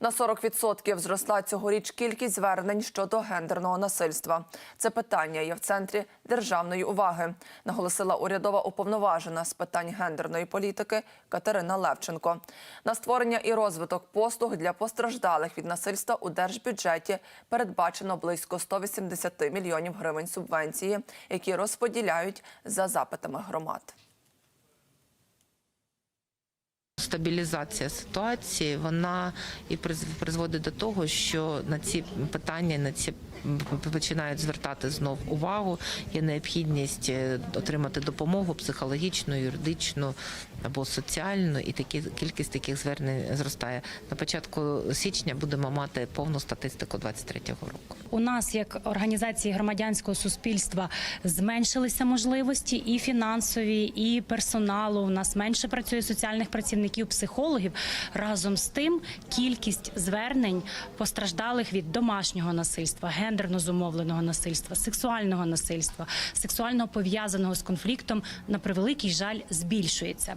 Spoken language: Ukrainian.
На 40% зросла цьогоріч кількість звернень щодо гендерного насильства. Це питання є в центрі державної уваги, наголосила урядова уповноважена з питань гендерної політики Катерина Левченко. На створення і розвиток послуг для постраждалих від насильства у держбюджеті передбачено близько 180 мільйонів гривень субвенції, які розподіляють за запитами громад. Стабілізація ситуації вона і приз- призводить до того, що на ці питання на ці починають звертати знов увагу. Є необхідність е, отримати допомогу психологічну, юридичну або соціальну, і такі кількість таких звернень зростає. На початку січня будемо мати повну статистику 23-го року. У нас, як організації громадянського суспільства, зменшилися можливості і фінансові, і персоналу. У нас менше працює соціальних працівників, психологів. Разом з тим, кількість звернень постраждалих від домашнього насильства, гендерно зумовленого насильства, сексуального насильства, сексуально пов'язаного з конфліктом на превеликий жаль збільшується.